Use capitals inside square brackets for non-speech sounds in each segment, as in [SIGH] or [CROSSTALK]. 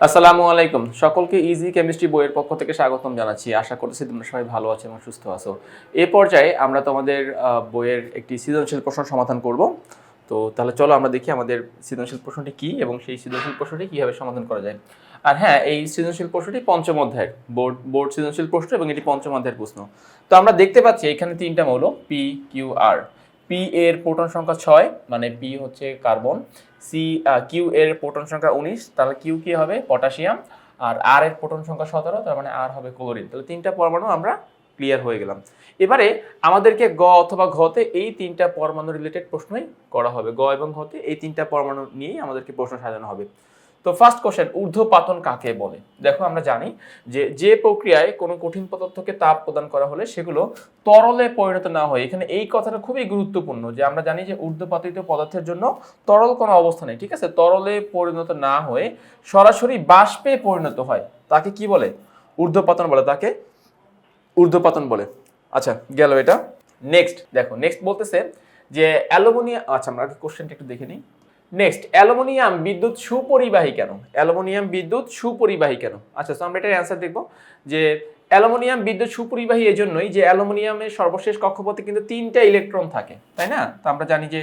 আসসালামু আলাইকুম। সকলকে ইজি কেমিস্ট্রি বইয়ের পক্ষ থেকে স্বাগতম জানাচ্ছি। আশা করতেছি তোমরা সবাই ভালো আছো এবং সুস্থ আছো। এ পর্যায়ে আমরা তোমাদের বইয়ের একটি সৃজনশীল প্রশ্ন সমাধান করব। তো তাহলে চলো আমরা দেখি আমাদের সৃজনশীল প্রশ্নটি কী এবং সেই সৃজনশীল প্রশ্নটি কীভাবে সমাধান করা যায়। আর হ্যাঁ এই সৃজনশীল প্রশ্নটি পঞ্চম অধ্যায়ের বোর্ড বোর্ড সৃজনশীল প্রশ্ন এবং এটি পঞ্চম অধ্যায়ের প্রশ্ন। তো আমরা দেখতে পাচ্ছি এখানে তিনটা মৌল পি কিউ আর পি এর প্রোটন সংখ্যা ছয় মানে পি হচ্ছে কার্বন। সি কিউ এর প্রোটন সংখ্যা উনিশ, তাহলে কিউ কি হবে? পটাশিয়াম। আর আর এর প্রোটন সংখ্যা সতেরো, তার মানে আর হবে ক্লোরিন। তাহলে তিনটা পরমাণু আমরা ক্লিয়ার হয়ে গেলাম। এবারে আমাদেরকে গ অথবা ঘতে এই তিনটা পরমাণু রিলেটেড প্রশ্নই করা হবে। গ এবং ঘতে এই তিনটা পরমাণু নিয়েই আমাদেরকে প্রশ্ন সাজানো হবে। তো ফার্স্ট কোশ্চেন ঊর্ধ্বপাতন কাকে বলে? দেখো, আমরা জানি যে যে প্রক্রিয়ায় কোনো কঠিন পদার্থকে তাপ প্রদান করা হলে সেগুলো তরলে পরিণত না হয়। এখানে এই কথাটা খুবই গুরুত্বপূর্ণ যে আমরা জানি যে ঊর্ধ্বপাতিত পদার্থের জন্য তরল কোনো অবস্থা নেই, ঠিক আছে? তরলে পরিণত না হয়ে সরাসরি বাষ্পে পরিণত হয়। তাকে কি বলে? ঊর্ধ্বপাতন বলে। তাকে ঊর্ধ্বপাতন বলে। আচ্ছা গেল এটা। নেক্সট দেখো নেক্সট বলতেছে যে অ্যালুমিনিয়াম আচ্ছা আমরা কোশ্চেনটা একটু দেখে নিই। নেক্সট অ্যালুমিনিয়াম বিদ্যুৎ সুপরিবাহী কেন? অ্যালুমিনিয়াম বিদ্যুৎ সুপরিবাহী কেন? আচ্ছা আমরা এটার অ্যান্সার দেখব যে অ্যালুমিনিয়াম বিদ্যুৎ সুপরিবাহী এই জন্যই যে অ্যালুমিনিয়ামের সর্বশেষ কক্ষপথে কিন্তু তিনটা ইলেকট্রন থাকে, তাই না? তো আমরা জানি যে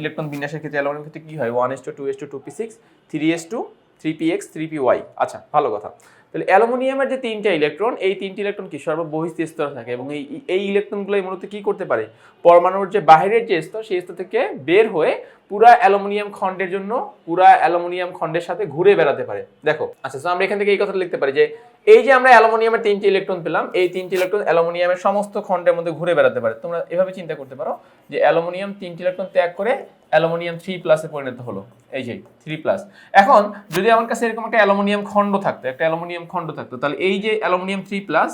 ইলেকট্রন বিন্যাসের ক্ষেত্রে অ্যালুমিনিয়াম ক্ষেত্রে কী হয়? One S two two S two two P six three S two three P X three P Y আচ্ছা ভালো কথা। তাহলে অ্যালুমিনিয়ামের যে তিনটা ইলেকট্রন, এই তিনটি ইলেকট্রন কি সর্ববহিস্থ স্তরে থাকে এবং এই এই ইলেকট্রনগুলো মূলত কি করতে পারে? পরমাণুর যে বাহিরের যে স্তর, সেই স্তর থেকে বের হয়ে পুরা অ্যালুমিনিয়াম খণ্ডের জন্য, পুরা অ্যালুমিনিয়াম খণ্ডের সাথে ঘুরে বেড়াতে পারে। দেখো আচ্ছা তো আমরা এখান থেকে এই কথাটা লিখতে পারি যে এই যে আমরা অ্যালুমিনিয়ামের তিনটি ইলেকট্রন পেলাম, এই তিনটি ইলেকট্রন অ্যালুমিনিয়ামের সমস্ত খণ্ডের মধ্যে ঘুরে বেড়াতে পারে। তোমরা এভাবে চিন্তা করতে পারো যে অ্যালুমিনিয়াম তিনটি ইলেকট্রন ত্যাগ করে অ্যালুমিনিয়াম থ্রি প্লাসে পরিণত হলো। এই যে থ্রি প্লাস। এখন যদি আমার কাছে এরকম একটা অ্যালুমিনিয়াম খণ্ড থাকতো, একটা অ্যালুমিনিয়াম খণ্ড থাকতো, তাহলে এই যে অ্যালুমিনিয়াম থ্রি প্লাস,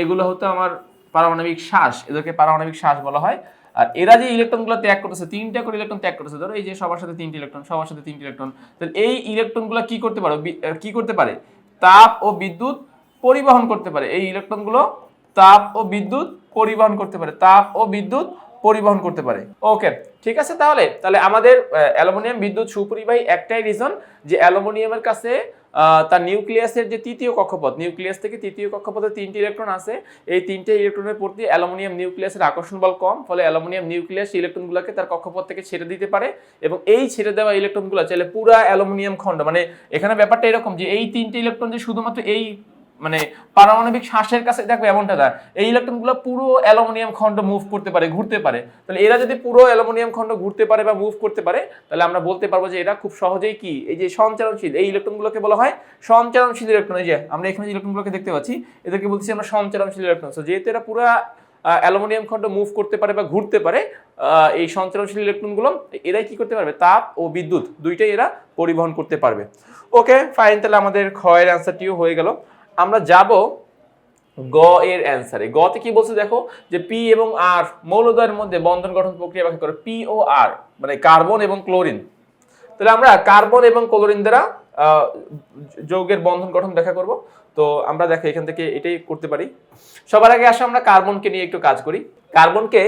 এগুলো হতো আমার পারমাণবিক শ্বাস, এদেরকে পারমাণবিক শ্বাস বলা হয়। আর এরা যে ইলেকট্রনগুলো ত্যাগ করতেছে, তিনটা করে ইলেকট্রন ত্যাগ করতেছে, ধরো এই যে সবার সাথে তিনটি ইলেকট্রন, সবার সাথে তিনটি ইলেকট্রন, তাহলে এই ইলেকট্রনগুলো কি করতে পারো? কি করতে পারে? তাপ ও বিদ্যুৎ পরিবহন করতে পারে। এই ইলেকট্রনগুলো তাপ ও বিদ্যুৎ পরিবহন করতে পারে। তাপ ও বিদ্যুৎ পরিবহন করতে পারে। ওকে ঠিক আছে তাহলে? তাহলে আমাদের অ্যালুমিনিয়াম বিদ্যুৎ সুপরিবাহী একটাই রিজন যে অ্যালুমিনিয়ামের কাছে তার নিউক্লিয়াসের যে তৃতীয় কক্ষপথ নিউক্লিয়াস থেকে তৃতীয় কক্ষপথে তিনটি ইলেকট্রন আছে। এই তিনটে ইলেকট্রনের প্রতি অ্যালুমিনিয়াম নিউক্লিয়াসের আকর্ষণ বল কম, ফলে অ্যালুমিনিয়াম নিউক্লিয়াস ইলেকট্রনগুলোকে তার কক্ষপথ থেকে ছেড়ে দিতে পারে এবং এই ছেড়ে দেওয়া ইলেকট্রনগুলো চাইলে পুরা অ্যালুমিনিয়াম খণ্ড মানে এখানে ব্যাপারটা এরকম যে এই তিনটে ইলেকট্রন যে শুধুমাত্র এই মানে পারমাণবিক শ্বাসের কাছে, দেখো এমনটা না, এই ইলেকট্রনগুলো পুরো অ্যালুমিনিয়াম খণ্ড মুভ করতে পারে, ঘুরতে পারে। তাহলে এরা যদি পুরো অ্যালুমিনিয়াম খণ্ড ঘুরতে পারে বা মুভ করতে পারে, তাহলে আমরা বলতে পারব যে এরা খুব সহজেই কি, এই যে সঞ্চারণশীল এই ইলেকট্রনগুলোকে বলা হয় সঞ্চারণশীল ইলেকট্রন এই যে আমরা এখানে যে ইলেকট্রনগুলোকে দেখতে পাচ্ছি, এদেরকে বলছি আমরা সঞ্চারণশীল ইলেকট্রন তো যেহেতু এরা পুরো অ্যালুমিনিয়াম খণ্ড মুভ করতে পারে বা ঘুরতে পারে এই সঞ্চারণশীল ইলেকট্রনগুলো এরাই কি করতে পারবে? তাপ ও বিদ্যুৎ, দুইটাই এরা পরিবহন করতে পারবে। ওকে ফাইন তাহলে আমাদের ক্ষয়ের অ্যান্সারটিও হয়ে গেল। আমরা যাব গ এর অ্যান্সারে গতে কি বলছে দেখো যে পি এবং আর মৌলদ্বয়ের মধ্যে বন্ধন গঠন প্রক্রিয়া ব্যাখ্যা করে পি ও আর মানে কার্বন এবং ক্লোরিন তাহলে আমরা কার্বন এবং ক্লোরিন দ্বারা যৌগের বন্ধন গঠন ব্যাখ্যা করব। তো আমরা দেখো এখান থেকে এটাই করতে পারি। সবার আগে আসে আমরা কার্বনকে নিয়ে একটু কাজ করি। কার্বনকে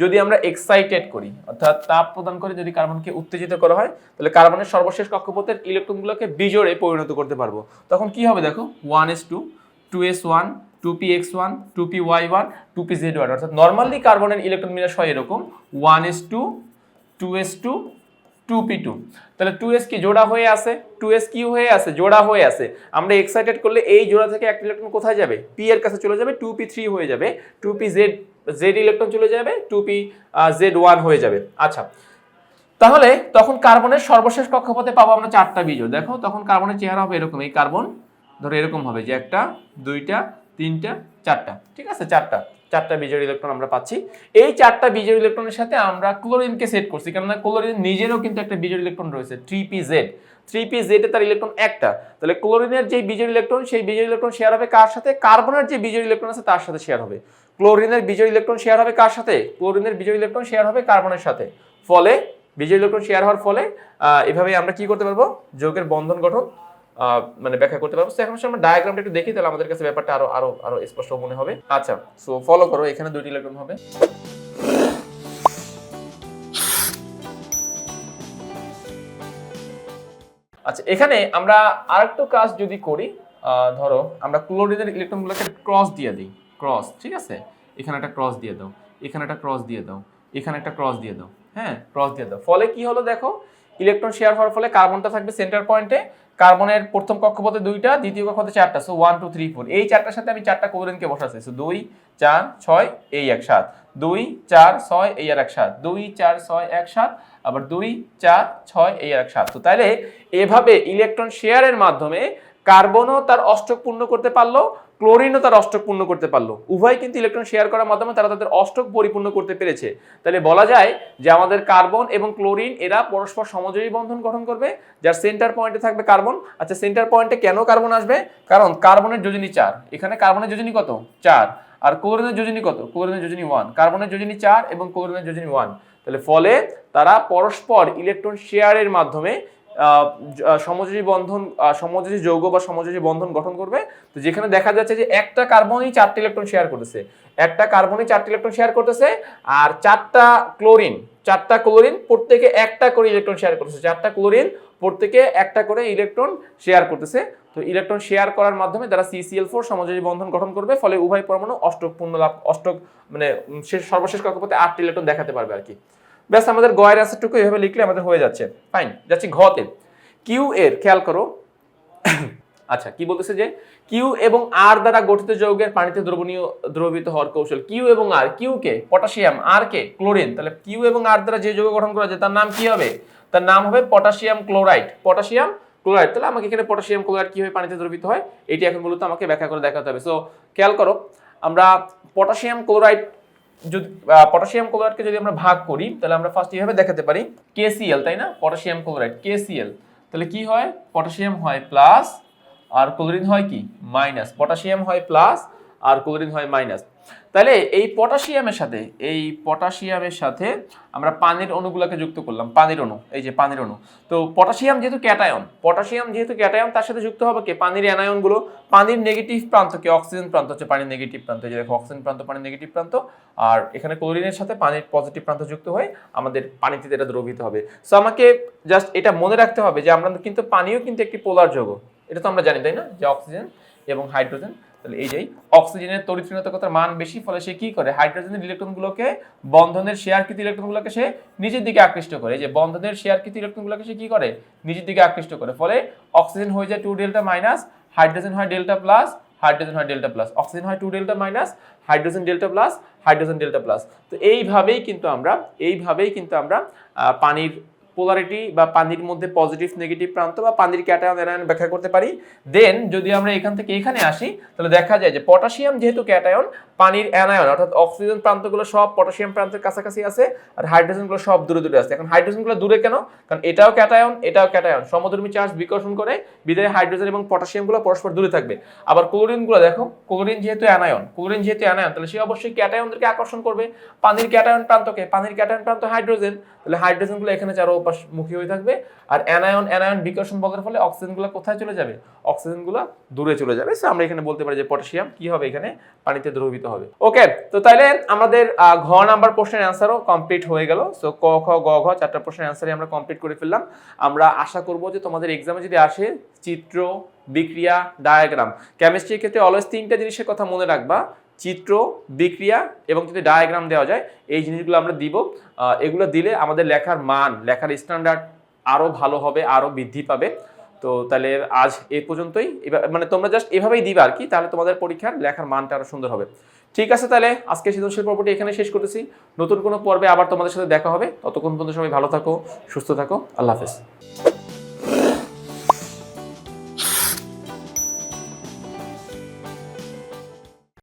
যদি আমরা এক্সাইটেড করি, অর্থাৎ তাপ প্রদান করে যদি কার্বনকে উত্তেজিত করা হয়, তাহলে কার্বনের সর্বশেষ কক্ষপথের ইলেকট্রনগুলোকে বিজোড়ে পরিণত করতে পারব। তখন কি হবে দেখো? One S two two S one two P X one two P Y one two P Z one অর্থাৎ নর্মালি কার্বনের ইলেকট্রন বিন্যাস হয় এরকম one S two two S two two P two তাহলে টু এস কি জোড়া হয়ে আছে টু এস কি হয়ে আছে জোড়া হয়ে আছে আমরা এক্সাইটেড করলে এই জোড়া থেকে একটা ইলেকট্রন কোথায় যাবে? পি এর কাছে চলে যাবে টু পি থ্রি হয়ে যাবে two P Z Z electron চলে যাবে টু পি জেড ওয়ান হয়ে যাবে। আচ্ছা তাহলে তখন কার্বনের সর্বশেষ কক্ষপথে পাবো আমরা চারটা বিজোড় দেখো, তখন কার্বনের চেহারা হবে এরকম। এই কার্বন, ধরো এরকম হবে যে একটা, দুইটা, তিনটা, চারটা। ঠিক আছে? চারটা। চারটা বিজোড় ইলেকট্রন আমরা পাচ্ছি। এই চারটা বিজোড় ইলেকট্রনের সাথে আমরা ক্লোরিনকে সেট করছি। কেননা ক্লোরিন নিজেরও কিন্তু একটা বিজোড় ইলেকট্রন রয়েছে three P Z three P Z তার ইলেকট্রন একটা। তাহলে ক্লোরিনের যে বিজোড় ইলেকট্রন সেই বিজোড় ইলেকট্রন শেয়ার হবে কার সাথে? কার্বনের যে বিজোড় ইলেকট্রন আছে, তার সাথে শেয়ার হবে। ক্লোরিনের বিজয় ইলেকট্রন শেয়ার হবে কার সাথে? ক্লোরিনের বিজয় ইলেকট্রন শেয়ার হবে কার্বনের সাথে। ফলে, বিজয় ইলেকট্রন শেয়ার হওয়ার ফলে এভাবে আমরা কি করতে পারব? যৌগের বন্ধন গঠন মানে ব্যাখ্যা করতে পারব। এখন আমরা ডায়াগ্রামটা একটু দেখি, তাহলে আমাদের কাছে ব্যাপারটা আরও আরও আরও স্পষ্ট মনে হবে। আচ্ছা সো ফলো করো, এখানে দুইটি ইলেকট্রন হবে। আচ্ছা এখানে আমরা আরেকটু কাজ যদি করি ধরো, আমরা ক্লোরিনের ইলেকট্রনগুলোকে ক্রস দিয়ে দিই। ক্রস, ঠিক আছে? এখানে একটা ক্রস দিয়ে দাও, এখানে একটা ক্রস দিয়ে দাও, এখানে একটা ক্রস দিয়ে দাও হ্যাঁ? ক্রস দিয়ে দাও। ফলে কি হলো দেখো? ইলেকট্রন শেয়ার হওয়ার ফলে কার্বনটা থাকবে সেন্টার পয়েন্টে। কার্বনের প্রথম কক্ষপথে দুইটা, দ্বিতীয় কক্ষপথে চারটা। So one two three four এই চারটার সাথে আমি চারটা ক্লোরিনকে বসাচ্ছি। সো দুই, চার, ছয়, এই এক সাত। দুই, চার, ছয়, এই আর এক সাত। দুই, চার, ছয়, এক সাত। আবার দুই, চার, ছয়, এই আর এক সাত। তো তাহলে এভাবে ইলেকট্রন শেয়ারের মাধ্যমে কার্বনও তার অষ্টক পূর্ণ করতে পারল, ক্লোরিনও তার অষ্টক পূর্ণ করতে পারল। উভয় কিন্তু ইলেকট্রন শেয়ার করার মাধ্যমে তারা তাদের অষ্টক পরিপূর্ণ করতে পেরেছে। তাহলে বলা যায় যে আমাদের কার্বন এবং ক্লোরিন, এরা পরস্পর সমজয়ী বন্ধন গঠন করবে, যার সেন্টার পয়েন্টে থাকবে কার্বন। আচ্ছা সেন্টার পয়েন্টে কেন কার্বন আসবে? কারণ কার্বনের যোজনী চার। এখানে কার্বনের যোজনী কত? চার। আর ক্লোরিনের যোজনী কত? ক্লোরিনের যোজনী ওয়ান কার্বনের যোজনী চার এবং ক্লোরিনের যোজনী ওয়ান তাহলে ফলে তারা পরস্পর ইলেকট্রন শেয়ারের মাধ্যমে সমযোজী বন্ধন সমযোজী যৌগ বা সমযোজী বন্ধন গঠন করবে। তো যেখানে দেখা যাচ্ছে যে একটা কার্বনই চারটি ইলেকট্রন শেয়ার করতেছে। একটা কার্বনই চারটি ইলেকট্রন শেয়ার করতেছে আর চারটা ক্লোরিন চারটা ক্লোরিন প্রত্যেকে একটা করে ইলেকট্রন শেয়ার করতেছে। চারটা ক্লোরিন প্রত্যেকে একটা করে ইলেকট্রন শেয়ার করতেছে। তো ইলেকট্রন শেয়ার করার মাধ্যমে তারা সিসিএল ফোর সমযোজী বন্ধন গঠন করবে। ফলে উভয় পরমাণু অষ্টক পূর্ণ লাভ, অষ্টক মানে শেষ সর্বশেষ কক্ষপথে আটটি ইলেকট্রন দেখাতে পারবে আর কি। ব্যাস, আমাদের গয়ের অ্যান্সারটুকু এভাবে লিখলে আমাদের হয়ে যাচ্ছে। ফাইন যাচ্ছি ঘতে। কিউ এর, খেয়াল করো। [COUGHS] আচ্ছা কি বলতেছে যে কিউ এবং আর দ্বারা গঠিত যৌগের পানিতে দ্রবণীয়, দ্রবীভূত হওয়ার কৌশল। কিউ এবং আর কিউ কে পটাশিয়াম আর কে ক্লোরিন তাহলে কিউ এবং আর দ্বারা যে যৌগ গঠন করা যায়, তার নাম কি হবে? তার নাম হবে পটাশিয়াম ক্লোরাইড পটাশিয়াম ক্লোরাইড তাহলে আমাকে এখানে পটাশিয়াম ক্লোরাইড কীভাবে পানিতে দ্রবীভূত হয়? এটি এখন মূলত আমাকে ব্যাখ্যা করে দেখাতে হবে। সো খেয়াল করো, আমরা পটাশিয়াম ক্লোরাইড যদি পটাশিয়াম ক্লোরাইডকে যদি আমরা ভাগ করি, তাহলে আমরা ফার্স্ট এইভাবে দেখাতে পারি কেসিএল তাই না? পটাশিয়াম ক্লোরাইড কেসিএল তাহলে কি হয়? পটাশিয়াম হয় প্লাস আর ক্লোরিন হয় কি? মাইনাস পটাশিয়াম হয় প্লাস আর ক্লোরিন হয় মাইনাস তাহলে এই পটাশিয়ামের সাথে, এই পটাশিয়ামের সাথে আমরা পানির অণুগুলোকে যুক্ত করলাম, পানির অণু, এই যে পানির অণু। তো পটাশিয়াম যেহেতু ক্যাটায়ন পটাশিয়াম যেহেতু ক্যাটায়ন তার সাথে যুক্ত হবে কে? পানির অ্যানায়নগুলো পানির নেগেটিভ প্রান্ত কি? অক্সিজেন প্রান্ত হচ্ছে পানির নেগেটিভ প্রান্ত। যে দেখো অক্সিজেন প্রান্ত, পানির নেগেটিভ প্রান্ত। আর এখানে ক্লোরিনের সাথে পানির পজিটিভ প্রান্ত যুক্ত হয়ে আমাদের পানিতে এটা দ্রবীভূত হবে। সো আমাকে জাস্ট এটা মনে রাখতে হবে যে আমরা কিন্তু পানিও কিন্তু একটি পোলার যৌগ। এটা তো আমরা জানি, তাই না? যে অক্সিজেন এবং হাইড্রোজেন তাহলে এই যেই অক্সিজেনের তরিৎরিণতাকতার মান বেশি, ফলে সে কি করে? হাইড্রোজেনের ইলেকট্রনগুলোকে বন্ধনের শেয়ারকৃত ইলেকট্রনগুলোকে সে নিজের দিকে আকৃষ্ট করে। যে, বন্ধনের শেয়ারকৃত ইলেকট্রনগুলোকে সে কি করে? নিজের দিকে আকৃষ্ট করে। ফলে অক্সিজেন হয়ে যায় টু ডেল্টা মাইনাস হাইড্রোজেন হয় ডেল্টা প্লাস হাইড্রোজেন হয় ডেল্টা প্লাস অক্সিজেন হয় two delta minus hydrogen delta plus hydrogen delta plus তো এইভাবেই কিন্তু আমরা, এইভাবেই কিন্তু আমরা পানির পোলারিটি বা পানির মধ্যে পজিটিভ নেগেটিভ প্রান্ত বা পানির ক্যাটায়ন অ্যানায়ন ব্যাখ্যা করতে পারি। দেন যদি আমরা এখান থেকে এখানে আসি, তাহলে দেখা যায় যে পটাশিয়াম যেহেতু ক্যাটায়ন পানির অ্যানায়ন অর্থাৎ অক্সিজেন প্রান্তগুলো সব পটাশিয়াম প্রান্তের কাছাকাছি আছে আর হাইড্রোজেনগুলো সব দূরে দূরে আছে। এখন হাইড্রোজেনগুলো দূরে কেন? কারণ এটাও ক্যাটায়ন এটাও ক্যাটায়ন। সমধর্মী চার্জ বিকর্ষণ করে বিদায় হাইড্রোজেন এবং পটাশিয়ামগুলো পরস্পর দূরে থাকবে। আবার ক্লোরিনগুলো দেখো, ক্লোরিন যেহেতু অ্যানায়ন ক্লোরিন যেহেতু অ্যানায়ন তাহলে সে অবশ্যই ক্যাটায়নদেরকে আকর্ষণ করবে। পানির ক্যাটায়ন প্রান্তকে, পানির ক্যাটায়ন প্রান্ত হাইড্রোজেন, তাহলে হাইড্রোজেনগুলো এখানে চারো উপাস মুখী হয়ে থাকবে। আর অ্যানায়ন অ্যানায়ন বিকর্ষণ বলার ফলে অক্সিজেনগুলো কোথায় চলে যাবে? অক্সিজেনগুলো দূরে চলে যাবে। সো আমরা এখানে বলতে পারি যে পটাশিয়াম কি হবে এখানে? পানিতে দ্রবীভূত হবে। ওকে তো তাহলে আমাদের ঘ নাম্বার প্রশ্নের অ্যান্সারও কমপ্লিট হয়ে গেল। সো ক, খ, গ, ঘ চারটা প্রশ্নের অ্যান্সারই আমরা কমপ্লিট করে ফেললাম। আমরা আশা করব যে তোমাদের এক্সামে যদি আসে, চিত্র, বিক্রিয়া ডায়াগ্রাম কেমিস্ট্রির ক্ষেত্রে অলওয়েজ তিনটা জিনিসের কথা মনে রাখবা। চিত্র, বিক্রিয়া এবং যদি ডায়াগ্রাম দেওয়া যায়, এই জিনিসগুলো আমরা দিব। এগুলো দিলে আমাদের লেখার মান, লেখার স্ট্যান্ডার্ড আরও ভালো হবে আরও বৃদ্ধি পাবে। তো তাহলে আজ এ পর্যন্তই। মানে তোমরা জাস্ট এভাবেই দিবা আর কি, তাহলে তোমাদের পরীক্ষার লেখার মানটা আরও সুন্দর হবে। ঠিক আছে তাহলে আজকে সৃজনশীল পর্বটি এখানে শেষ করতেছি। নতুন কোনো পর্বে আবার তোমাদের সাথে দেখা হবে। ততক্ষণ পর্যন্ত সবাই ভালো থাকো, সুস্থ থাকো। আল্লাহ হাফেজ।